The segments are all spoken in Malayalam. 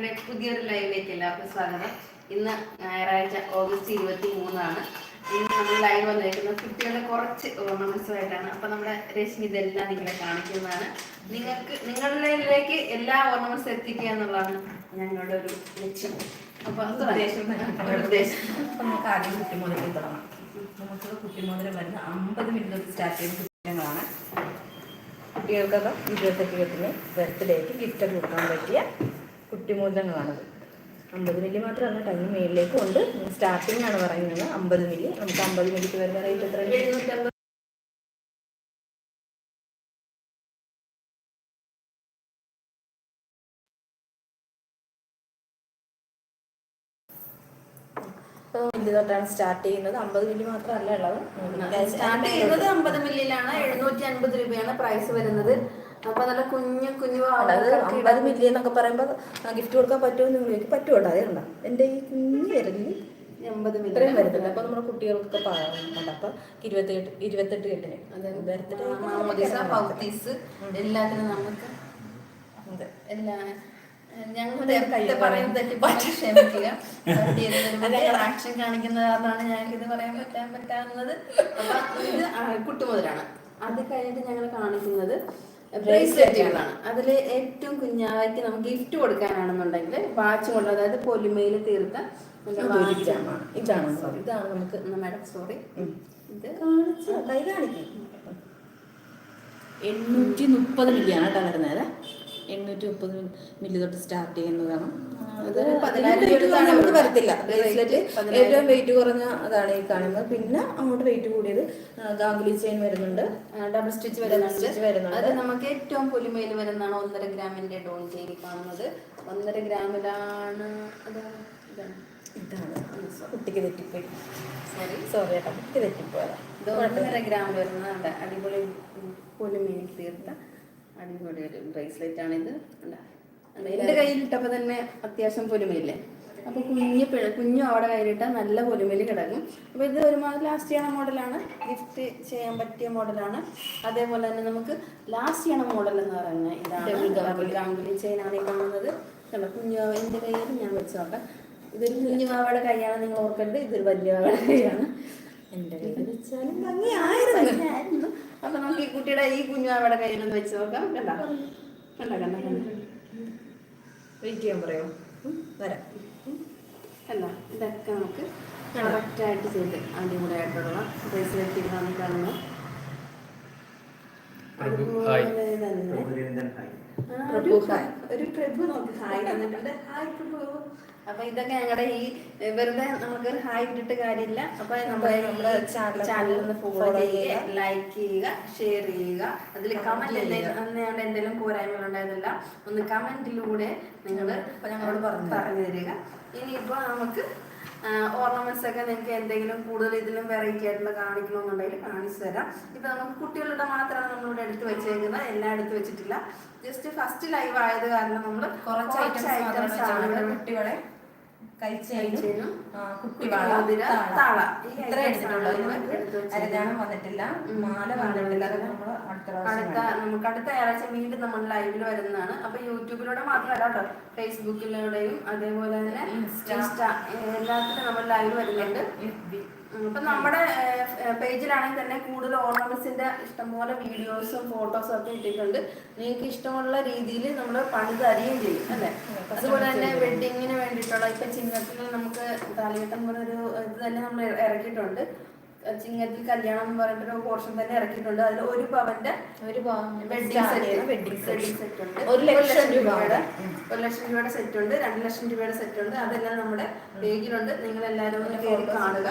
ഞങ്ങളുടെ പുതിയൊരു ലൈവിലേക്ക് എല്ലാവർക്കും സ്വാഗതം. ഇന്ന് ഞായറാഴ്ച ഓഗസ്റ്റ് ഇരുപത്തി മൂന്നാണ് ഇന്ന് നമ്മൾ ലൈവ് വന്നിരിക്കുന്നത് കുട്ടികളുടെ കുറച്ച് ഓർണമെന്റ്സുമായിട്ടാണ്. അപ്പൊ നമ്മുടെ രശ്മി ഇതെല്ലാം നിങ്ങളെ കാണിക്കുന്നതാണ്. നിങ്ങൾക്ക് നിങ്ങളിലേക്ക് എല്ലാ ഓർണമെന്റ്സ് എത്തിക്കുക എന്നുള്ളതാണ് ഞങ്ങളുടെ ഒരു ലക്ഷ്യം. അപ്പൊ ഉദ്ദേശം നമുക്ക് ആദ്യം കുട്ടിമുതലിൽ തുടങ്ങാം. നമുക്ക് കുട്ടിമുതൽ വരുന്ന അമ്പത് മിനിറ്റ് തൊട്ട് സ്റ്റാർട്ട് ചെയ്യുന്ന കുട്ടികളാണ്. കുട്ടികൾക്കൊക്കെ ഇരുപത്തെട്ട് ഇരുപത്തിന് ബർത്ത്ഡേക്ക് ഗിഫ്റ്റ് കൊടുക്കാൻ പറ്റിയ കുട്ടിമോതിരങ്ങളാണത് അമ്പത് മില്ലി മാത്രമല്ല ടൈം മേളിലേക്ക് കൊണ്ട് സ്റ്റാർട്ടിംഗ് ആണ് പറയുന്നത്. അമ്പത് മില്ലി. നമുക്ക് അമ്പത് മില്ലിക്ക് വരുന്ന റേറ്റ് എത്ര എഴുന്നൂറ്റമ്പത്. മില്ലി തൊട്ടാണ് സ്റ്റാർട്ട് ചെയ്യുന്നത്. അമ്പത് മില്ലി മാത്രമല്ല ഉള്ളത്. സ്റ്റാർട്ട് ചെയ്യുന്നത് അമ്പത് മില്ലിയിലാണ്. എഴുന്നൂറ്റി അൻപത് രൂപയാണ് പ്രൈസ് വരുന്നത്. അപ്പൊ നല്ല കുഞ്ഞു കുഞ്ഞു അത് അമ്പത് മില്ലി എന്നൊക്കെ പറയുമ്പോൾ ഗിഫ്റ്റ് കൊടുക്കാൻ പറ്റുമോ എന്ന് ചോദിക്കും. പറ്റുമോ അതേ ഉണ്ടോ എന്റെ ഈ കുഞ്ഞു വിരലിൽ എൺപത് മില്ലി. ഇത്രയും വരുന്നില്ല അപ്പൊ നമ്മുടെ കുട്ടികൾക്കൊക്കെ ഉണ്ട്. അപ്പൊ ഇരുപത്തെട്ട് ഇരുപത്തെട്ട് കെട്ടിന് ബർത്ത്ഡേ എല്ലാത്തിനും നമുക്ക് എല്ലാ ക്ഷമിക്കുക. ആക്ഷൻ കാണിക്കുന്നതാണ് കാരണമാണ് ഞങ്ങൾക്ക് ഇത് പറയാൻ പറ്റാൻ പറ്റാവുന്നത്. അപ്പൊ ഇത് കുട്ടുമുതലാണ്. അത് കഴിഞ്ഞിട്ട് ഞങ്ങൾ കാണിക്കുന്നത് ബ്രേസ്ലെറ്റുകളാണ് അതിൽ ഏറ്റവും കുഞ്ഞാവയ്ക്ക് നമുക്ക് ഗിഫ്റ്റ് കൊടുക്കാനാണെന്നുണ്ടെങ്കിൽ വാച്ച് കൊണ്ട് അതായത് പൊലിമയിൽ തീർത്ത ഇതാണ് ഇതാണ് നമുക്ക് മാഡം സോറി. ഇത് കൈ കാണിക്കും. എണ്ണൂറ്റി മുപ്പത് മില്ലിയാണ് കേട്ടോ വരുന്നത്. എണ്ണൂറ്റി മുപ്പത് മില്ലി തൊട്ട് സ്റ്റാർട്ട് ചെയ്യുന്നതാണ് നമുക്ക് വരത്തില്ല. ബ്രേസ്ലെറ്റ്. ഏറ്റവും വെയിറ്റ് കുറഞ്ഞ അതാണ് ഈ കാണുന്നത്. പിന്നെ അങ്ങോട്ട് വെയിറ്റ് കൂടിയത് ഗാംഗുലി ചെയിൻ വരുന്നുണ്ട്. ഡബിൾ സ്റ്റിച്ച് Double വരുന്നുണ്ട്. അത് നമുക്ക് ഏറ്റവും പുലിമയിൽ വരുന്നതാണ് ഒന്നര ഗ്രാമിന്റെ ഡോൺ ചെയിൻ കാണുന്നത്. ഒന്നര ഗ്രാമിലാണ് ഇതാണ്. കുട്ടിക്ക് തെറ്റിപ്പോയി. സോറി സോറി കേട്ടോ കുട്ടി തെറ്റിപ്പോയതാ. ഇത് ഒന്നര ഗ്രാം വരുന്നതാണ്. അടിപൊളി പൊലിമയിൽ തീർത്ത അടിപൊളി ഒരു ബ്രേസ്ലെറ്റ് ആണിത്. ഉണ്ട്. ഉണ്ട്. എന്റെ കയ്യിലിട്ടപ്പോ തന്നെ അത്യാവശ്യം പൊലിമയില്ലേ? അപ്പൊ കുഞ്ഞു പിഴ- കുഞ്ഞു അവിടെ കയ്യിലിട്ടാൽ നല്ല പൊലിമയിൽ കിടക്കും. അപ്പൊ ഇത് ഒരുമാതിരി ലാസ്റ്റ് ചെയ്യണ മോഡലാണ് ഗിഫ്റ്റ് ചെയ്യാൻ പറ്റിയ മോഡലാണ് അതേപോലെ തന്നെ നമുക്ക് ലാസ്റ്റ് ചെയ്യണ മോഡൽ എന്ന് പറയുന്നത് ഇതാണ് ഗാംഗുലി ചെയിൻ ആണ് ഈ കാണുന്നത്. കണ്ടോ കുഞ്ഞു എന്റെ കയ്യിൽ ഞാൻ വെച്ചോട്ടെ. ഇതൊരു കുഞ്ഞു വാവയുടെ കൈയാണ് നിങ്ങൾ ഓർക്കരുത്. ഇതൊരു വലിയ വാവയുടെ കൈയാണ്. എന്റെ കയ്യിൽ വെച്ചാലും ഭംഗിയായിരുന്നു. അപ്പൊ നമുക്ക് ഈ കുട്ടിയുടെ ഈ കുഞ്ഞു അവിടെ കയ്യിലൊന്ന് വെച്ച് നോക്കാം. കണ്ടോ? കണ്ട കണ്ട കണ്ട? വെയിറ്റ് ചെയ്യാൻ പറയോ? വരാം. അല്ല ഇതൊക്കെ നമുക്ക് കറക്റ്റായിട്ട് ചെയ്ത് അടിപൊളിയായിട്ടുള്ള തന്നെ പ്രഭുരേന്ദ്രൻ ഹായ് ഒരു പ്രഭു നോക്ക് ഹായ് തന്നിട്ടുണ്ട് ഹായ് പ്രഭു അപ്പൊ ഇതൊക്കെ ഞങ്ങളുടെ ഈ വെറുതെ നമുക്ക് ഹായ് ഇട്ടിട്ട് കാര്യമില്ല അപ്പൊ നമ്മുടെ ചാനൽ ഒന്ന് ഫോളോ ചെയ്യുക. ലൈക്ക് ചെയ്യുക ഷെയർ ചെയ്യുക അതിൽ കമന്റ് ചെയ്യുക. എന്തെങ്കിലും എന്തെങ്കിലും പോരായ്മകൾ ഉണ്ടായതല്ല ഒന്ന് കമന്റിലൂടെ നിങ്ങൾ ഞങ്ങളോട് പറഞ്ഞു പറഞ്ഞു തരിക ഇനിയിപ്പോ നമുക്ക് ഓർണമെന്റ്സ് ഒക്കെ നിങ്ങൾക്ക് എന്തെങ്കിലും കൂടുതൽ ഇതിലും വെറൈറ്റി ആയിട്ടുള്ള കാണിക്കണമെന്നുണ്ടെങ്കിൽ കാണിച്ചു തരാം. ഇപ്പൊ നമുക്ക് കുട്ടികളുടെ മാത്രമാണ് നമ്മളിവിടെ എടുത്ത് വെച്ചേക്കുന്നത്. എല്ലാം എടുത്ത് വെച്ചിട്ടില്ല. ജസ്റ്റ് ഫസ്റ്റ് ലൈവ് ആയത് കാരണം നമ്മൾ കുറച്ച് ഐറ്റംസ് ആണ് കുട്ടികളെ കുട്ടിവാള താള. ഇത്ര എടുത്തിട്ടുള്ളൂ. അരഞ്ഞാണം വന്നിട്ടില്ല. മാല വന്നിട്ടില്ല. നമ്മൾ അടുത്ത നമുക്ക് അടുത്ത ഞായറാഴ്ച വീണ്ടും നമ്മൾ ലൈവിൽ വരുന്നതാണ്. അപ്പൊ യൂട്യൂബിലൂടെ മാത്രമല്ല കേട്ടോ ഫേസ്ബുക്കിലൂടെയും അതേപോലെ തന്നെ ഇൻസ്റ്റാ. എല്ലാത്തിലും നമ്മൾ ലൈവ് വരുന്നുണ്ട്. ഇപ്പൊ നമ്മുടെ പേജിലാണെങ്കിൽ തന്നെ കൂടുതൽ ഓർണമെന്റ്സിന്റെ ഇഷ്ടംപോലെ വീഡിയോസും ഫോട്ടോസും ഒക്കെ ഇട്ടിട്ടുണ്ട് നിങ്ങൾക്ക് ഇഷ്ടമുള്ള രീതിയിൽ നമ്മൾ പണി തരികയും ചെയ്യും അല്ലെ? അതുപോലെ തന്നെ വെഡിങ്ങിന് വേണ്ടിയിട്ടുള്ള ഇപ്പൊ ചിങ്ങത്തിൽ നമുക്ക് താലികെട്ടം പോലെ ഒരു ഇത് തന്നെ നമ്മൾ ഇറക്കിയിട്ടുണ്ട്. ചിങ്ങത്തിൽ കല്യാണം എന്ന് പറഞ്ഞിട്ട് ഒരു പോർഷൻ തന്നെ ഇറക്കിയിട്ടുണ്ട്. അതിൽ ഒരു പവന്റെ ഒരു വെഡിങ് സെറ്റ് ഉണ്ട്. ഒരു ലക്ഷം രൂപയുടെ. ഒരു ലക്ഷം രൂപയുടെ സെറ്റ് ഉണ്ട്. രണ്ട് ലക്ഷം രൂപയുടെ സെറ്റ് ഉണ്ട്. അതെല്ലാം നമ്മുടെ പേജിലുണ്ട്. നിങ്ങൾ എല്ലാവരും ഒന്ന് കാണുക.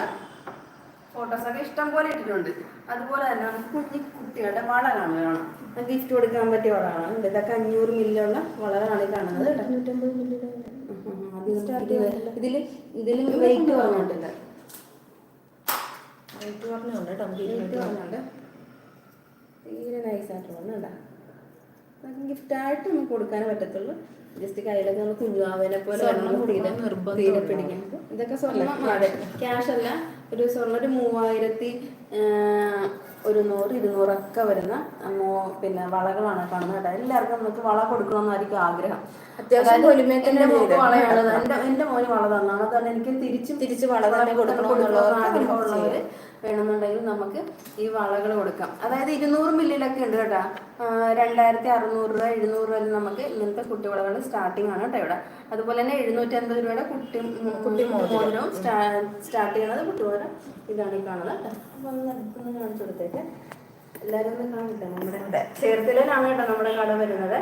ഫോട്ടോസ് ഒക്കെ ഇഷ്ടം പോലെ ഇട്ടിട്ടുണ്ട്. അതുപോലെ തന്നെ നമുക്ക് കുഞ്ഞി കുട്ടികളുടെ വള കാണാം ഗിഫ്റ്റ് കൊടുക്കാൻ പറ്റിയ വളകളാണ്. ഇതൊക്കെ അഞ്ഞൂറ് മില്ലുള്ള വളകളാണ് കാണുന്നത് ഇതിൽ ഇതിൽ മില്ലിയുടെ ഇതിൽ ഇതിൽ വെയിറ്റ് പറഞ്ഞിട്ടില്ല റേറ്റ് പറഞ്ഞുണ്ട് കേട്ടോ. നമുക്ക് വെയിറ്റ് തീരെ നൈസായിട്ടുള്ള കേട്ടോ. ഗിഫ്റ്റായിട്ട് നമുക്ക് കൊടുക്കാനേ പറ്റത്തുള്ളൂ. ജസ്റ്റ് കയ്യിലൊക്കെ നമ്മൾ കുഞ്ഞുവാവനെ പോലെ തീരെ ഇതൊക്കെ സ്വർണം. അതെ. ക്യാഷ് അല്ല. ഒരു സ്വർണം ഒരു മൂവായിരത്തി ഒരു നൂറ് ഇരുന്നൂറൊക്കെ വരുന്ന പിന്നെ വളകളാണ് കാണുന്നത് കേട്ടോ. എല്ലാവർക്കും നമുക്ക് വള കൊടുക്കണമെന്നായിരിക്കും ആഗ്രഹം. അത്യാവശ്യം എന്റെ വളയാണ്. എന്റെ മോന് വള തന്നാണ്. അതാണ് എനിക്ക് തിരിച്ചും തിരിച്ച് വള തന്നെ കൊടുക്കണമെന്നുള്ള ആഗ്രഹമുള്ളവര് വേണമെന്നുണ്ടെങ്കിൽ നമുക്ക് ഈ വളകൾ കൊടുക്കാം. അതായത് ഇരുന്നൂറ് മില്ലിലൊക്കെ ഉണ്ട് കേട്ടോ. രണ്ടായിരത്തി അറുന്നൂറ് രൂപ എഴുന്നൂറ് വരെ നമുക്ക് ഇങ്ങനത്തെ കുട്ടിവളകൾ സ്റ്റാർട്ടിംഗ് ആണ് കേട്ടോ ഇവിടെ. അതുപോലെ തന്നെ എഴുന്നൂറ്റി അൻപത് രൂപയുടെ കുട്ടി കുട്ടി മോതിരവും സ്റ്റാർട്ട് ചെയ്യണത് കുട്ടിമോതിരം ഇതാണ് ഈ കാണുന്നത്. അപ്പൊ ഒന്ന് കാണിച്ചു കൊടുത്തേക്ക്. എല്ലാവരും ഒന്ന് കാണട്ടെ നമ്മുടെ ചേർത്തലയിലാണ് കേട്ടോ നമ്മുടെ കട വരുന്നത്.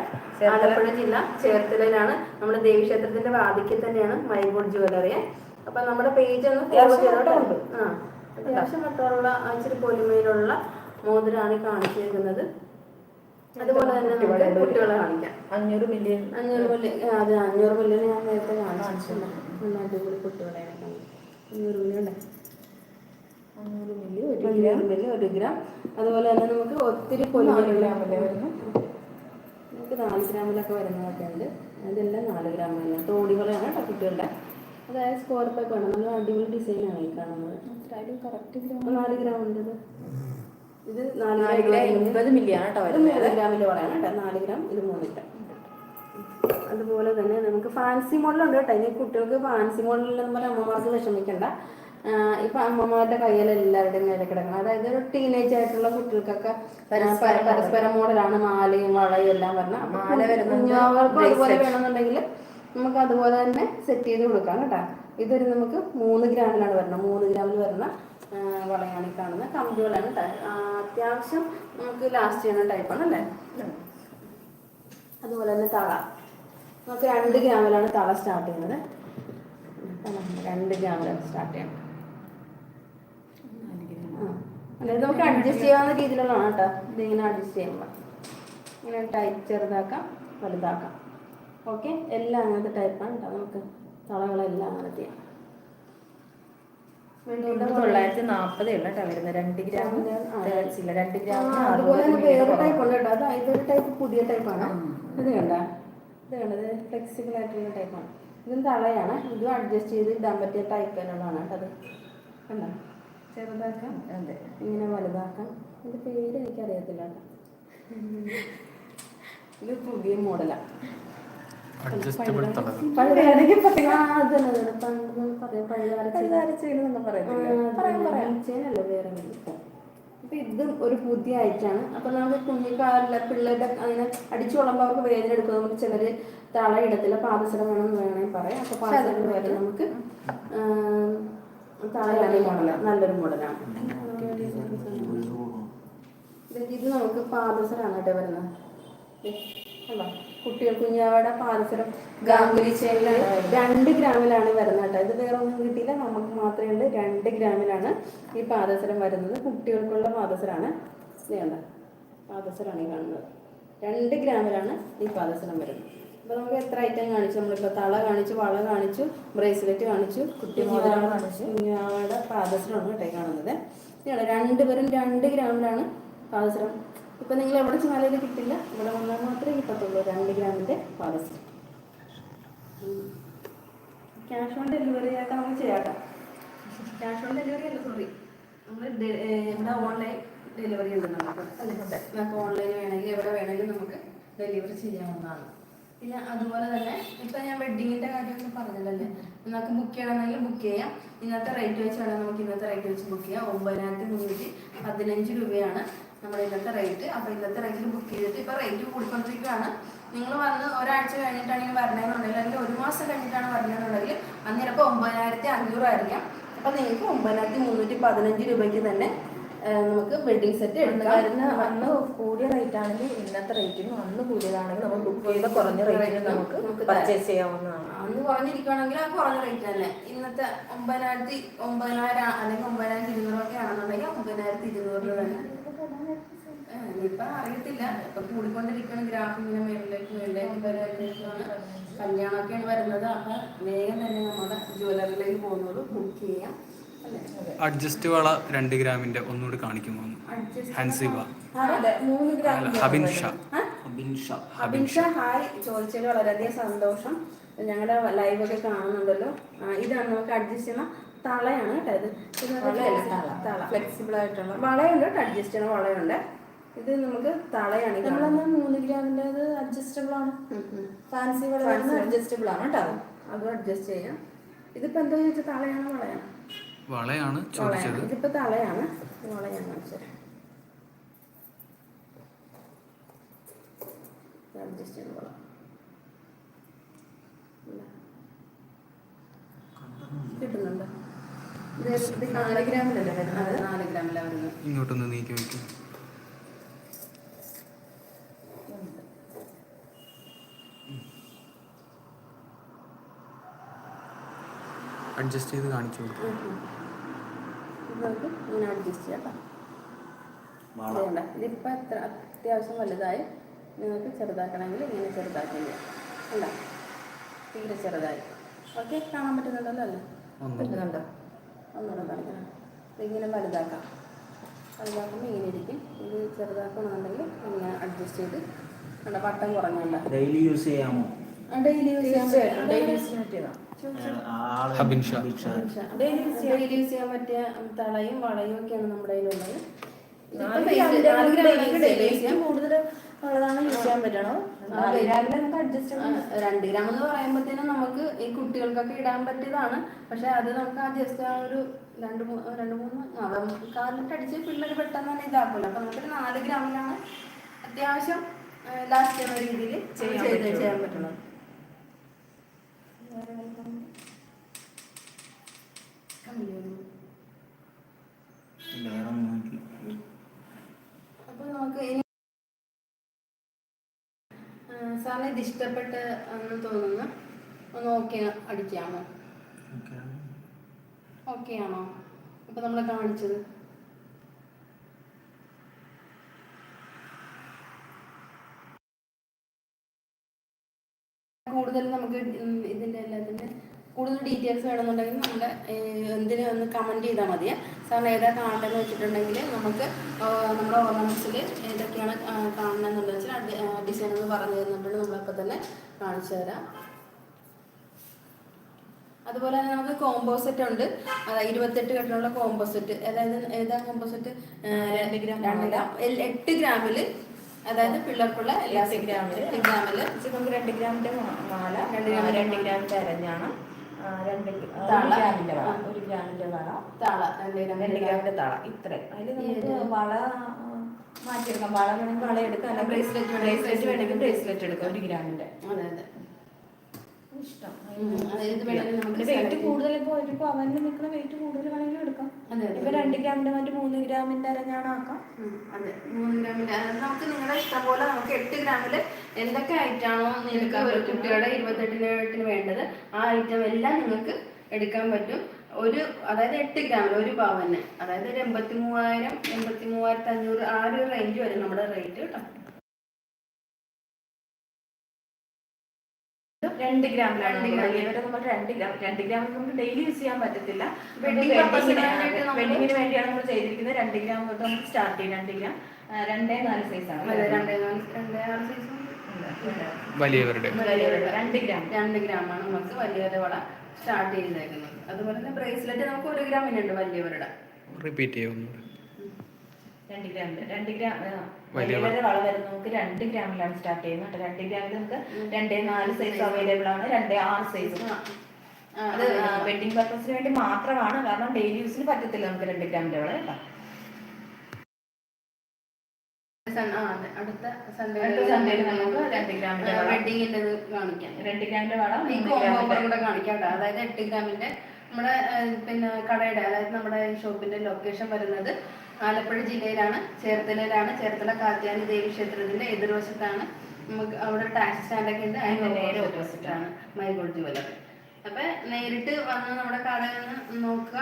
ആലപ്പുഴ ജില്ല ചേർത്തലയിലാണ്. നമ്മുടെ ദേവീക്ഷേത്രത്തിന്റെ വാതിക്കൽ തന്നെയാണ് മൈബോഡ് ജ്വല്ലറി. അപ്പൊ നമ്മുടെ പേജ് ഒന്ന് ഫോളോ ചെയ്തോട്ടോ. ആ. അത്യാവശ്യം ആ ഇച്ചിരി പൊലിമയിലുള്ള മോതിരാണ് കാണിച്ചിരിക്കുന്നത്. അതുപോലെ തന്നെ നമുക്ക് കുട്ടികളെ കാണിക്കാം. അഞ്ഞൂറ് മില്യൺ. അഞ്ഞൂറ് മില്ലി അത് അഞ്ഞൂറ് മില്യൺ ഞാൻ നേരത്തെ കാണിച്ചിട്ടുണ്ട്. അടിപൊളി കുട്ടികളെ അഞ്ഞൂറ് മില്യൺ അഞ്ഞൂറ് മില്ലി ഒരു ഗ്രാം. മില്ലി ഒരു ഗ്രാം. അതുപോലെ തന്നെ നമുക്ക് ഒത്തിരി പൊലിമയിലുള്ള നമുക്ക് നാല് ഗ്രാമിലൊക്കെ വരുന്നതൊക്കെ ഉണ്ട്. അതെല്ലാം നാല് ഗ്രാം തന്നെ തോടികളാണ് കേട്ടോ കുട്ടികളുടെ. അതായത് സ്കോർ പേപ്പർ ആണ് നല്ല അടിപൊളി ഡിസൈനാണ് ഈ കാണുന്നത്. നാല് ഗ്രാം ഉണ്ട് ഇത്. നാല് ഗ്രാം ഇരുപത് മില്ലി ആണ് കേട്ടോ മൂന്ന് ഗ്രാമിൽ പറയാം കേട്ടോ. നാല് ഗ്രാം ഇത് മൂന്ന് ഗ്രാം അതുപോലെ തന്നെ നമുക്ക് ഫാൻസി മോഡലുണ്ട് കേട്ടോ. ഇനി കുട്ടികൾക്ക് ഫാൻസി മോഡലിൽ നമ്മൾ അമ്മമാർക്ക് വിഷമിക്കണ്ട. ഇപ്പൊ അമ്മമാരുടെ കയ്യിൽ എല്ലാവരുടെയും കയ്യിൽ കിടക്കണം. അതായത് ഒരു ടീനേജ് ആയിട്ടുള്ള കുട്ടികൾക്കൊക്കെ പരസ്പര പരസ്പര മോഡലാണ് മാലയും വളയും എല്ലാം പറഞ്ഞ മാല വരുന്ന കുഞ്ഞുങ്ങൾക്കും അതുപോലെ വേണമെന്നുണ്ടെങ്കിൽ നമുക്ക് അതുപോലെ തന്നെ സെറ്റ് ചെയ്ത് കൊടുക്കാം കേട്ടോ. ഇതൊരു നമുക്ക് മൂന്ന് ഗ്രാമിലാണ് വരുന്നത്. മൂന്ന് ഗ്രാമിൽ വരുന്ന വളയാണ് ഈ കാണുന്ന കമ്പികളാണ് അത്യാവശ്യം നമുക്ക് ലാസ്റ്റ് ചെയ്യുന്ന ടൈപ്പാണ് അല്ലേ? അതുപോലെ തന്നെ തള. നമുക്ക് രണ്ട് ഗ്രാമിലാണ് തള സ്റ്റാർട്ട് ചെയ്യുന്നത്. രണ്ട് ഗ്രാമിലാണ് സ്റ്റാർട്ട് ചെയ്യണം. അതായത് നമുക്ക് അഡ്ജസ്റ്റ് ചെയ്യാവുന്ന രീതിയിലുള്ളതാണ് കേട്ടോ. ഇതിങ്ങനെ അഡ്ജസ്റ്റ് ചെയ്യുമ്പോൾ. ഇങ്ങനെ ടൈറ്റ് ചെറുതാക്കാം വലുതാക്കാം. ഓക്കെ? എല്ലാം അങ്ങനത്തെ ടൈപ്പാണ് കേട്ടോ നമുക്ക് തളകളെല്ലാം അങ്ങനത്തെ തൊള്ളായിരത്തി നാൽപ്പതേ ഉള്ള കേട്ടോ വരുന്നത്. രണ്ട് ഗ്രാം തികച്ചില്ല രണ്ട് ഗ്രാം അതുപോലെ തന്നെ വേറെ ടൈപ്പ് ഉണ്ട് കേട്ടോ അത് ഇതൊരു ടൈപ്പ് പുതിയ ടൈപ്പാണ് ഇത് കണ്ട? ഇത് കണ്ടത് ഫ്ലെക്സിബിൾ ആയിട്ടുള്ള ടൈപ്പാണ് ഇതും തളയാണ്. ഇതും അഡ്ജസ്റ്റ് ചെയ്ത് ഇടാൻ പറ്റിയ ടൈപ്പ് തന്നെയുള്ളതാണ് കണ്ട? ചെറുതാക്കാം. അതെ. ഇങ്ങനെ വലുതാക്കാം. ഇതിന്റെ പേര് എനിക്കറിയത്തില്ല കേട്ടോ ഇത് പുതിയ മോഡലാണ് അഡ്ജസ്റ്റബിൾ നമ്മൾ വേറെ. അപ്പൊ ഇതും ഒരു പുതിയ ആയിട്ടാണ്. അപ്പൊ നമുക്ക് കുഞ്ഞിക്കാരില്ല പിള്ളേരുടെ അങ്ങനെ അടിച്ചു കൊള്ളുമ്പോൾ അവർക്ക് വേദന എടുക്കും. നമുക്ക് ചിലര് തള ഇടത്തില്ല. പാദസരം വേണം വേണമെങ്കിൽ പറയാം. അപ്പൊ പാദസരം വേണം നമുക്ക് തളയാണ് മോഡലാണ്. നല്ലൊരു മോഡലാണ്. ഇത് നമുക്ക് പാദസരാണ് കേട്ടോ വരുന്നത്. ദേ, കണ്ടോ? കുട്ടികൾ കുഞ്ഞാവയുടെ പാദസരം ഗാംഗുലി ചെയിനിലാണ് രണ്ട് ഗ്രാമിലാണ് വരുന്നത് കേട്ടോ. ഇത് വേറെ ഒന്നും കിട്ടിയില്ല. നമുക്ക് മാത്രമേ ഉള്ളൂ. രണ്ട് ഗ്രാമിലാണ് ഈ പാദസരം വരുന്നത്. കുട്ടികൾക്കുള്ള പാദസരമാണ്. സ്നേഹ പാദസരമാണ് ഈ കാണുന്നത്. രണ്ട് ഗ്രാമിലാണ് ഈ പാദസരം വരുന്നത്. അപ്പോൾ നമുക്ക് എത്ര ഐറ്റം കാണിച്ചു? നമ്മളിപ്പോൾ തള കാണിച്ചു വള കാണിച്ചു ബ്രേസ്ലെറ്റ് കാണിച്ചു കുട്ടി കാണിച്ചു. കുഞ്ഞാവയുടെ പാദസരമാണ് കേട്ടോ കാണുന്നത്. ഇതാണ് രണ്ടുപേരും രണ്ട് ഗ്രാമിലാണ് പാദസരം ഇപ്പൊ നിങ്ങൾ എവിടെ ചെന്നാലും ഇത് കിട്ടില്ല. ഇവിടെ വന്നാൽ മാത്രമേ കിട്ടത്തുള്ളൂ രണ്ട് ഗ്രാമിന്റെ പാലസ് ക്യാഷ് ഓൺ ഡെലിവറി ആയിട്ട് നമുക്ക് ചെയ്യാട്ടോ. ക്യാഷ് ഓൺ ഡെലിവറി അല്ല സോറി നമ്മൾ ഇവിടെ ഓൺലൈൻ ഡെലിവറി ഉണ്ട് നമുക്ക്. നമുക്ക് ഓൺലൈൻ വേണമെങ്കിൽ എവിടെ വേണമെങ്കിലും നമുക്ക് ഡെലിവറി ചെയ്യാവുന്നതാണ്. പിന്നെ അതുപോലെ തന്നെ ഇപ്പം ഞാൻ വെഡിങ്ങിന്റെ കാര്യമൊക്കെ പറഞ്ഞതല്ലേ നമുക്ക് ബുക്ക് ചെയ്യണമെങ്കിൽ ബുക്ക് ചെയ്യാം. ഇന്നത്തെ റേറ്റ് വെച്ച് നമുക്ക് ഇന്നത്തെ റേറ്റ് വെച്ച് ബുക്ക് ചെയ്യാം. ഒമ്പതിനായിരത്തി മുന്നൂറ്റി പതിനഞ്ച് രൂപയാണ് നമ്മുടെ ഇന്നത്തെ റേറ്റ് അപ്പോൾ ഇന്നത്തെ റേറ്റിൽ ബുക്ക് ചെയ്തിട്ട് ഇപ്പോൾ റേറ്റ് കൂടിക്കൊണ്ടിരിക്കുകയാണ്. നിങ്ങൾ വന്ന് ഒരാഴ്ച കഴിഞ്ഞിട്ടാണെങ്കിൽ വരണമെന്നുണ്ടെങ്കിൽ അല്ലെങ്കിൽ ഒരു മാസം കഴിഞ്ഞിട്ടാണ് വരണമെന്നുണ്ടെങ്കിൽ അന്ന് ചിലപ്പോൾ ഒമ്പതിനായിരത്തി അഞ്ഞൂറായിരിക്കാം അപ്പോൾ നിങ്ങൾക്ക് ഒമ്പതിനായിരത്തി മുന്നൂറ്റി പതിനഞ്ച് രൂപയ്ക്ക് തന്നെ നമുക്ക് വെഡിങ് സെറ്റ് എടുക്കാം. അന്ന് കൂടിയ റേറ്റ് ആണെങ്കിൽ ഇന്നത്തെ റേറ്റിനും അന്ന് കൂടിയതാണെങ്കിൽ നമ്മൾ ബുക്ക് ചെയ്ത കുറഞ്ഞ റേറ്റിന് നമുക്ക് നമുക്ക് പർച്ചേസ് ചെയ്യാവുന്നതാണ്. അന്ന് കുറഞ്ഞിരിക്കുകയാണെങ്കിൽ ആ കുറഞ്ഞ റേറ്റ് തന്നെ. ഇന്നത്തെ ഒമ്പതിനായിരത്തി ഒമ്പതിനായിരം അല്ലെങ്കിൽ ഒമ്പതിനായിരത്തി ഇരുന്നൂറൊക്കെ ആണെന്നുണ്ടെങ്കിൽ ഒമ്പതിനായിരത്തി ഇരുന്നൂറ് രൂപ തന്നെ. ആ, ഇനിയിപ്പൊ അറിയത്തില്ല. ഇപ്പൊ കൂടിക്കൊണ്ടിരിക്കുന്ന ഗ്രാഫ് ഇങ്ങനെ മേളിലേക്ക് മേളിലേക്ക് വരാനാണ് കല്യാണമൊക്കെയാണ് വരുന്നത്. അപ്പൊ വേഗം തന്നെ നമ്മുടെ ജ്വല്ലറിയിലേക്ക് പോകുന്നത് ബുക്ക് ചെയ്യാം. അല്ലേ? അഡ്ജസ്റ്റ് വള രണ്ട് ഗ്രാമിന്റെ ഒന്നുകൂടി കാണിക്കുമോ? ഹൻസിബ അതെ ഹബിൻഷ ഗ്രാം അല്ല, ഹബിൻ ഷാ ആ? ഹബിൻ ഷാ ഹായ്. ചോദിച്ചതിൽ വളരെയധികം സന്തോഷം. ഞങ്ങളുടെ ലൈവ് ഒക്കെ കാണുന്നുണ്ടല്ലോ. ഇതാണ് നമുക്ക് അഡ്ജസ്റ്റ് ചെയ്യുന്ന തളയാണ് കേട്ടോ ഇത്. തള. ഫ്ലെക്സിബിൾ ആയിട്ടുള്ള വളയുണ്ട് കേട്ടോ അഡ്ജസ്റ്റ് ചെയ്യുന്ന വളയുണ്ട്. ഇത് നമുക്ക് തളയാണ്. നമ്മളെന്നാ മൂന്ന് ഗ്രാമിന്റെ അത് അഡ്ജസ്റ്റബിൾ ആണ്. ഫാൻസി വള അഡ്ജസ്റ്റബിൾ ആണ് കേട്ടോ. അതും അഡ്ജസ്റ്റ് ചെയ്യാം. ഇതിപ്പോ എന്താ ചോദിച്ചാൽ തളയാണോ വളയാണോ? വളയാണ് വളയാണ്. ചോദിച്ചത് ഇതിപ്പോ തളയാണ്. വളയാണ് കാണിച്ചത് അഡ്ജസ്റ്റ് ചെയ്യുന്ന വള. കിട്ടുന്നുണ്ട്. ഇത് നാല് ഗ്രാമിലല്ലേ നാല് ഗ്രാമിലാണ് വരുന്നത്. ഇങ്ങോട്ടൊന്ന് നീക്കി വയ്ക്കും അഡ്ജസ്റ്റ് ചെയ്ത് കാണിച്ചു കൊടുക്കും ഇങ്ങനെ അഡ്ജസ്റ്റ് ചെയ്യാം കേട്ടോ ഇതുണ്ട്. എത്ര അത്യാവശ്യം വലുതായി നിങ്ങൾക്ക് ചെറുതാക്കണമെങ്കിൽ ഇങ്ങനെ ചെറുതാക്കില്ല അല്ല തീരെ ചെറുതായി. ഓക്കെ കാണാൻ പറ്റുന്നുണ്ടല്ലോ അല്ലേ? പറ്റുന്നുണ്ടോ? ഒന്നുകൂടെ കാണിക്കണം. ഇതിങ്ങനെ വലുതാക്കാം. വലുതാക്കുമ്പോൾ ഇങ്ങനെ ഇരിക്കും. ഇത് ചെറുതാക്കണമെന്നുണ്ടെങ്കിൽ ഇങ്ങനെ അഡ്ജസ്റ്റ് ചെയ്ത് കണ്ട? വട്ടം കുറഞ്ഞല്ല ഡെയിലി യൂസ് ചെയ്യാമോ? ഡെയിലി യൂസ് ചെയ്യാൻ തീർച്ചയായിട്ടും. ഡെയിലി യൂസിന് പറ്റിയതാണ്. ഡെയിലി യൂസ് ചെയ്യാൻ പറ്റിയ തളയും വളയും ഒക്കെയാണ് നമ്മുടെ കയ്യിലുള്ളത്. കൂടുതൽ ഉള്ളതാണ് യൂസ് ചെയ്യാൻ പറ്റണോ? അഡ്ജസ്റ്റ് രണ്ട് ഗ്രാം എന്ന് പറയുമ്പോഴത്തേനും നമുക്ക് ഈ കുട്ടികൾക്കൊക്കെ ഇടാൻ പറ്റിയതാണ്. പക്ഷെ അത് നമുക്ക് ആ ജസ്റ്റ് ആ ഒരു രണ്ട് രണ്ട് മൂന്ന് കാലിട്ട് അടിച്ച് പിള്ളേർ പെട്ടെന്ന് തന്നെ ഇതാക്കൂല. അപ്പൊ നമുക്കൊരു നാല് ഗ്രാമിലാണ് അത്യാവശ്യം ലാസ്റ്റ് ചെയ്യുന്ന രീതിയിൽ ചെയ്യാൻ ചെയ്ത് പറ്റുള്ളൂ. ചെയ്യാൻ പറ്റുള്ളൂ ഇല്ല, വേറെ ഒന്നും ആയിട്ടില്ല. അപ്പൊ നമുക്ക് ഇനി സാറിന് ഇത് ഇഷ്ടപ്പെട്ട് എന്ന് തോന്നുന്നു ഒന്ന് ഓക്കെ അടിക്കാമോ ഓക്കേ. ഓക്കെ ആണോ? അപ്പൊ നമ്മളെ കാണിച്ചത്. കൂടുതൽ നമുക്ക് ഇതിന്റെ ഇതിന്റെ എല്ലാത്തിന്റെ കൂടുതൽ ഡീറ്റെയിൽസ് വേണമെന്നുണ്ടെങ്കിൽ നമ്മുടെ എന്തിനു ഒന്ന് കമന്റ് ചെയ്താൽ മതിയെ. സാറിന് ഏതാ കാണേണ്ടതെന്ന് വെച്ചിട്ടുണ്ടെങ്കിൽ നമുക്ക് നമ്മുടെ ഓർണമെന്റ്സിൽ ഏതൊക്കെയാണ് കാണണം കാണണമെന്നുള്ളത് വെച്ചാൽ ഡിസൈൻ എന്ന് പറഞ്ഞു തരുന്നുണ്ടെങ്കിൽ നമ്മളപ്പോൾ തന്നെ കാണിച്ചു തരാം. അതുപോലെ തന്നെ നമുക്ക് കോമ്പോസെറ്റ് ഉണ്ട്. ഇരുപത്തെട്ട് കെട്ടിലുള്ള കോമ്പോസെറ്റ് അതായത് ഏതാ കോമ്പോസെറ്റ് രണ്ട് ഗ്രാം. രണ്ട് ഗ്രാം. എട്ട് ഗ്രാമിൽ അതായത് പിള്ളേർക്കുള്ള എല്ലാ ഇത് നമുക്ക് രണ്ട് ഗ്രാമിന്റെ മാല രണ്ട് ഗ്രാം രണ്ട്. ഗ്രാമിന്റെ അരഞ്ഞാണ്. രണ്ട്. ഒരു ഗ്രാമിന്റെ വള. ഒരു ഗ്രാമിന്റെ വള. താള രണ്ട് ഗ്രാമിന്റെ താള. ഇത്ര. അതിൽ നമുക്ക് വള മാറ്റിയെടുക്കാം. വള വേണമെങ്കിൽ വള എടുക്കാം ബ്രേസ്ലെറ്റ് ബ്രേസ്ലെറ്റ് വേണമെങ്കിൽ ബ്രേസ്ലെറ്റ് എടുക്കാം. ഒരു ഗ്രാമിന്റെ. അതെ അതെ. ഇഷ്ടം. വെയിറ്റ്. കൂടുതൽ ഇപ്പോൾ ഒരു നിൽക്കുന്ന വെയിറ്റ് കൂടുതൽ വേണമെങ്കിലും എടുക്കാം. അതെ അതെ ഇപ്പൊ രണ്ട് ഗ്രാമിന്റെ മറ്റു മൂന്ന് ഗ്രാമിന്റെ അരഞ്ഞാണ് ആക്കാം. അതെ. മൂന്ന് ഗ്രാമിന്റെ അത് നമുക്ക് നിങ്ങളുടെ ഇഷ്ടം പോലെ നമുക്ക് എട്ട് ഗ്രാമിൽ എന്തൊക്കെ ഐറ്റാണോ നിങ്ങൾക്ക് ഒരു കുട്ടിയുടെ ഇരുപത്തെട്ടിന് എട്ടിന് വേണ്ടത് ആ ഐറ്റം എല്ലാം നിങ്ങൾക്ക് എടുക്കാൻ പറ്റും. ഒരു അതായത് എട്ട് ഗ്രാമിൽ ഒരു പവന് അതായത് ഒരു എൺപത്തി മൂവായിരം എൺപത്തി മൂവായിരത്തി അഞ്ഞൂറ് ആ ഒരു റേഞ്ച് വരും നമ്മുടെ റേറ്റ് കേട്ടോ രണ്ട് ഗ്രാമിലാണ് രണ്ട് നമ്മൾ ഗ്രാം. നമ്മൾ രണ്ട് ഗ്രാം രണ്ട് ഗ്രാം നമുക്ക് ഡെയിലി യൂസ് ചെയ്യാൻ പറ്റത്തില്ല. വെഡിങ്ങിന് വേണ്ടിയാണ് നമ്മൾ ചെയ്തിരിക്കുന്നത്. രണ്ട് ഗ്രാം തൊട്ട് നമുക്ക് സ്റ്റാർട്ട് ചെയ്യും. രണ്ട് ഗ്രാം രണ്ടേ നാല് സൈസാണ് രണ്ടേ നാല് രണ്ടേ ആറ് സൈസ് വലിയവരുടെ. രണ്ട് ഗ്രാം. രണ്ട് ഗ്രാമാണ് നമുക്ക് വലിയവരുടെ വള സ്റ്റാർട്ട് ചെയ്തേക്കുന്നത് അതുപോലെ തന്നെ ബ്രേസ്ലെറ്റ് നമുക്ക് ഒരു ഗ്രാമിനുണ്ട് വലിയവരുടെ. റിപ്പീറ്റ് ചെയ്യുന്നു രണ്ട് ഗ്രാം രണ്ട് ഗ്രാം വലിയ വള വരുന്നത് നമുക്ക് രണ്ട് ഗ്രാമിലാണ് സ്റ്റാർട്ട് ചെയ്യുന്നത് രണ്ട് ഗ്രാമിൽ നമുക്ക് രണ്ടേ നാല് സൈസ് അവൈലബിൾ ആണ്. രണ്ടേ ആറ് സൈസ് അത് വെഡിങ് പർപ്പസിന് വേണ്ടി മാത്രമാണ്. കാരണം ഡെയിലി യൂസിന് പറ്റത്തില്ല നമുക്ക് രണ്ട് ഗ്രാമിന്റെ വളം കേട്ടോ. അടുത്ത സൺഡേ സൺഡേയിൽ നമുക്ക് രണ്ട് ഗ്രാമിന്റെ വള. വെഡിങ്ങിന്റെ കാണിക്കാം. രണ്ട് ഗ്രാമിന്റെ വള കൂടെ കാണിക്കാം അതായത് എട്ട് ഗ്രാമിന്റെ നമ്മുടെ പിന്നെ കടയുടെ അതായത് നമ്മുടെ ഷോപ്പിന്റെ ലൊക്കേഷൻ വരുന്നത് ആലപ്പുഴ ജില്ലയിലാണ് ചേർത്തലയിലാണ് ചേർത്തല കാത്യാനി ദേവി ക്ഷേത്രത്തിന്റെ എതിർവശത്താണ്. നമുക്ക് അവിടെ ടാക്സി സ്റ്റാൻഡൊക്കെ ഉണ്ട് അതിന്റെ നേരെ ഓപ്പോസിറ്റാണ് മൈഗോൾ ജുവലറി അപ്പൊ നേരിട്ട് വന്ന് നമ്മുടെ കടയിൽ നിന്ന് നോക്കുക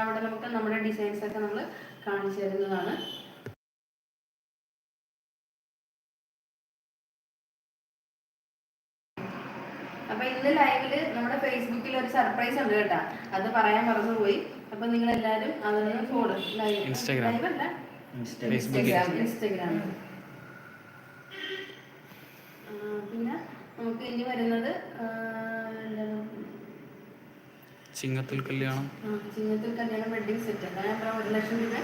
അവിടെ നമുക്ക് നമ്മുടെ ഡിസൈൻസ് ഒക്കെ നമ്മൾ കാണിച്ചു തരുന്നതാണ്. അപ്പൊ ഇന്ന് ലൈവിൽ നമ്മുടെ ഫേസ്ബുക്കിൽ ഒരു സർപ്രൈസ് ഉണ്ട് കേട്ടാ. അത് പറയാൻ മറന്നുപോയി അപ്പൊ നിങ്ങൾ എല്ലാരും അതൊന്ന് ഫോളോ ഇൻസ്റ്റാഗ്രാം ഇൻസ്റ്റാഗ്രാം പിന്നെ നമുക്ക് ഇനി വരുന്നത് ചിങ്ങത്തിൽ കല്യാണം. ആ, ചിങ്ങത്തിൽ കല്യാണം വെഡിങ് സെറ്റ് ഞാൻ പറഞ്ഞ ഒരു ലക്ഷം രൂപ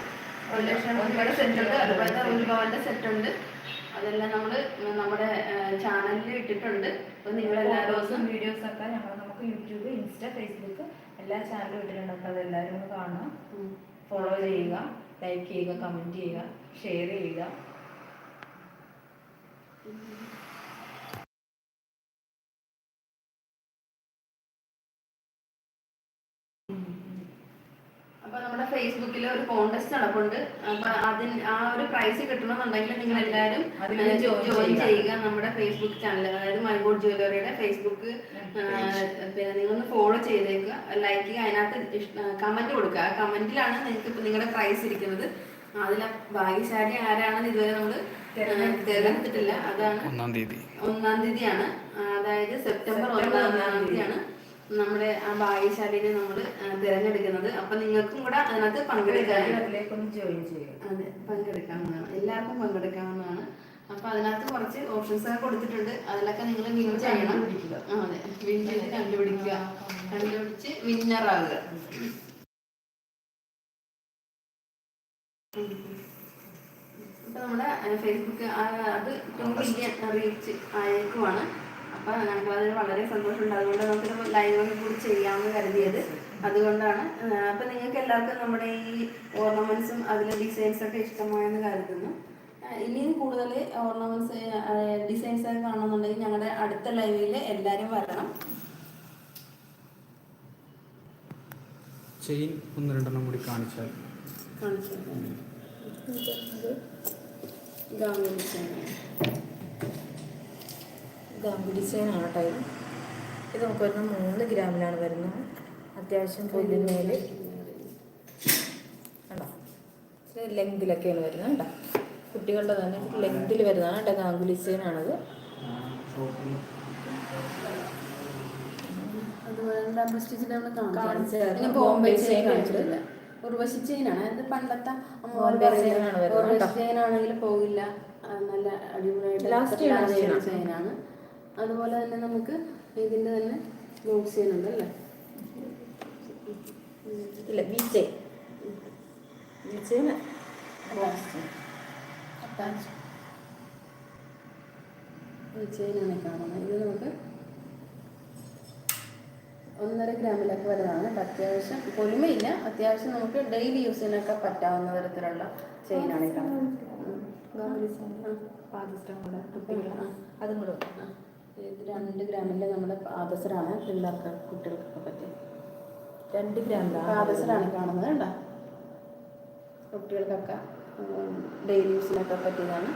ഒരു ലക്ഷം രൂപയുടെ സെറ്റ് ഉണ്ട്. അതുപോലെ ഒരു പവന്റെ സെറ്റ് ഉണ്ട്. അതെല്ലാം നമ്മൾ നമ്മുടെ ചാനലിൽ ഇട്ടിട്ടുണ്ട്. അപ്പൊ നിങ്ങൾ എല്ലാ ദിവസവും വീഡിയോസ് ഒക്കെ ഞങ്ങൾ നമുക്ക് യൂട്യൂബ് ഇൻസ്റ്റ ഫേസ്ബുക്ക് എല്ലാ ചാനലും ഇട്ടിട്ടുണ്ട്. അപ്പോൾ അതെല്ലാവരും ഒന്ന് കാണുക ഫോളോ ചെയ്യുക ലൈക്ക് ചെയ്യുക കമന്റ് ചെയ്യുക ഷെയർ ചെയ്യുക അപ്പൊ നമ്മുടെ ഫേസ്ബുക്കിൽ ഒരു കോൺടെസ്റ്റ് നടപ്പുണ്ട്. അപ്പൊ അതിന് ആ ഒരു പ്രൈസ് കിട്ടണമെന്നുണ്ടെങ്കിൽ നിങ്ങൾ എല്ലാവരും ജോയിൻ ചെയ്യുക. നമ്മുടെ ഫേസ്ബുക്ക് ചാനൽ അതായത് മൈബോർഡ് ജ്വല്ലറിയുടെ ഫേസ്ബുക്ക് പിന്നെ നിങ്ങളൊന്ന് ഫോളോ ചെയ്തേക്കുക. ലൈക്ക് ചെയ്യുക. അതിനകത്ത് കമന്റ് കൊടുക്കുക. ആ കമന്റിലാണ് നിങ്ങൾക്ക് ഇപ്പൊ നിങ്ങളുടെ പ്രൈസ് ഇരിക്കുന്നത്. അതിൽ ഭാഗ്യശാലി ആരാണെന്ന് ഇതുവരെ നമ്മൾ തിരഞ്ഞെടുത്തിട്ടില്ല. അതാണ് ഒന്നാം തീയതി. ഒന്നാം തീയതിയാണ്. അതായത് സെപ്റ്റംബർ സെപ്റ്റംബർ ഒന്നാം ഒന്നാം തീയതിയാണ്. നമ്മുടെ ആ ഭാഗ്യശാലിനെ നമ്മൾ തിരഞ്ഞെടുക്കുന്നത്. അപ്പൊ നിങ്ങൾക്കും കൂടെ അതിനകത്ത് പങ്കെടുക്കാനും അതിലേക്കൊന്ന് ജോയിൻ ചെയ്യുക. അതെ പങ്കെടുക്കാവുന്നതാണ്. എല്ലാവർക്കും പങ്കെടുക്കാവുന്നതാണ്. അപ്പൊ അതിനകത്ത് കുറച്ച് ഓപ്ഷൻസ് ഒക്കെ കൊടുത്തിട്ടുണ്ട്. അതിലൊക്കെ നിങ്ങൾ വിൻ ചെയ്യണം. അതെ. വിൻ ചെയ്ത് കണ്ടുപിടിക്കുക. കണ്ടുപിടിച്ച് വിന്നർ അപ്പൊ നമ്മുടെ ഫേസ്ബുക്ക് അത് ടു മില്യൺ റീച്ച് ആയേക്കുവാണ്. അപ്പൊ ഞങ്ങൾക്ക് അതിന് വളരെ സന്തോഷമുണ്ട്. അതുകൊണ്ട് നമുക്കൊരു ലൈവ് കൂടി ചെയ്യാമെന്ന് കരുതിയത്. അതുകൊണ്ടാണ് അപ്പം നിങ്ങൾക്ക് എല്ലാവർക്കും നമ്മുടെ ഈ ഓർണമെന്റ്സും അതിലെ ഡിസൈൻസ് ഒക്കെ ഇഷ്ടമായെന്ന് കരുതുന്നു. ഇനിയും കൂടുതൽ ഓർണമെന്റ്സ് ഡിസൈൻസ് ഒക്കെ കാണുന്നുണ്ടെങ്കിൽ ഞങ്ങളുടെ അടുത്ത ലൈവിൽ എല്ലാവരും വരണം. ചെയിൻ ഒന്ന് രണ്ടെണ്ണം കൂടി കാണിച്ചാൽ. കാണിച്ചു തരാം. ഗാംബി ഡിസൈനാണ് കേട്ടോ ഇത്. ഇത് നമുക്ക് വരുന്ന മൂന്ന് ഗ്രാമിലാണ് വരുന്നത്. അത്യാവശ്യം പുല്ലിന്മേൽ കണ്ടോ? ഇത് ലെങ്തിലൊക്കെയാണ് വരുന്നത് കേട്ടോ കുട്ടികളുടെ തന്നെ ലെങ്തിൽ വരുന്നതാണ് കേട്ടോ ഗാംഗുലി ഡിസൈനാണത്. ബോംബെ ചെയിൻ കാണിച്ചിട്ടില്ല. ഉർവശി ചെയിനാണ് അത് പണ്ടത്തെ ഉർവശി ചെയിനാണെങ്കിൽ പോകില്ല. നല്ല അടിപൊളിയായിട്ട് ചെയിനാണ് അതുപോലെ തന്നെ നമുക്ക് ഇതിന്റെ തന്നെ ബോക്സ് ചെയ്യുന്നുണ്ട് അല്ലേ? ഇല്ല കാണുന്നത്. ഇത് നമുക്ക് ഒന്നര ഗ്രാമിലൊക്കെ വരുന്നതാണ്. അത്യാവശ്യം പൊലിമയില്ല. അത്യാവശ്യം നമുക്ക് ഡെയിലി യൂസിനൊക്കെ പറ്റാവുന്ന തരത്തിലുള്ള ചെയിനാണ് ഈ കാണുന്നത്. അതും കൂടെ. ഇത് രണ്ട് ഗ്രാമിന്റെ നമ്മുടെ പാദസരാണ് പിള്ളേർക്ക് കുട്ടികൾക്കൊക്കെ പറ്റിയത്. രണ്ട് ഗ്രാമിലാണ് പാദസരാണ് കാണുന്നത് കേട്ടോ കുട്ടികൾക്കൊക്കെ ഡെയിലി യൂസിനൊക്കെ പറ്റിയതാണ്.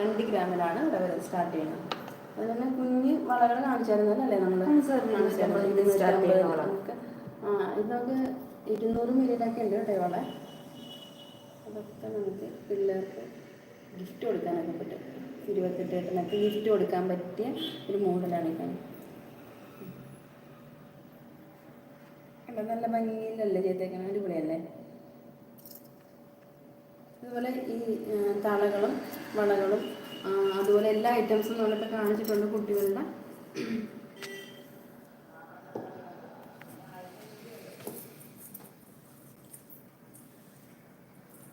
രണ്ട് ഗ്രാമിലാണ് ഇവിടെ വരെ സ്റ്റാർട്ട് ചെയ്യുന്നത്. അതുപോലെ തന്നെ കുഞ്ഞ് വളകൾ കാണിച്ചായിരുന്നല്ലേ നമ്മൾ ആ, ഇതൊക്കെ ഇരുന്നൂറ് മില്ലിയിലൊക്കെ ഉണ്ട് കേട്ടോ ഈ അതൊക്കെ നമുക്ക് പിള്ളേർക്ക് ഗിഫ്റ്റ് കൊടുക്കാനൊക്കെ പറ്റും. ഇരുപത്തെട്ട് എട്ടിനൊക്കെ ഗിഫ്റ്റ് കൊടുക്കാൻ പറ്റിയ ഒരു മോഡലാണ് കാണുന്നത്? നല്ല ഭംഗിയിലല്ലേ ചെയ്തേക്കണം? അടിപൊളിയല്ലേ? അതുപോലെ ഈ തളകളും വളകളും അതുപോലെ എല്ലാ ഐറ്റംസും നമ്മളിപ്പോൾ കാണിച്ചിട്ടുണ്ട് കുട്ടികളുടെ.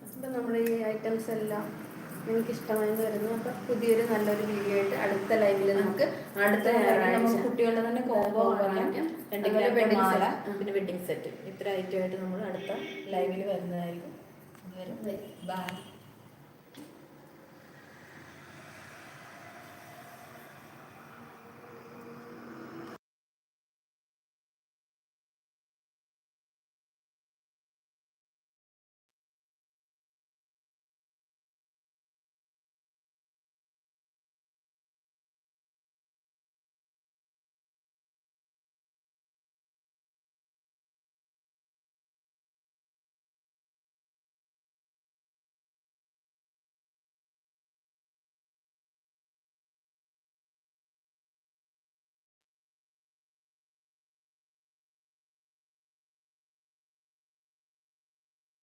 അപ്പം നമ്മുടെ ഈ ഐറ്റംസ് എല്ലാം നിങ്ങൾക്ക് ഇഷ്ടമായെന്ന് വരുന്നു. അപ്പൊ പുതിയൊരു നല്ലൊരു വീഡിയോ ആയിട്ട് അടുത്ത ലൈവിൽ നമുക്ക് അടുത്ത നമുക്ക് കുട്ടികളുടെ തന്നെ കോമ്പോ വാങ്ങിക്കാം. പിന്നെ വെഡിങ് സെറ്റ് ഇത്ര ഐറ്റമായിട്ട് നമ്മൾ അടുത്ത ലൈവിൽ വരുന്നതായിരിക്കും. അതുവരെ ബൈ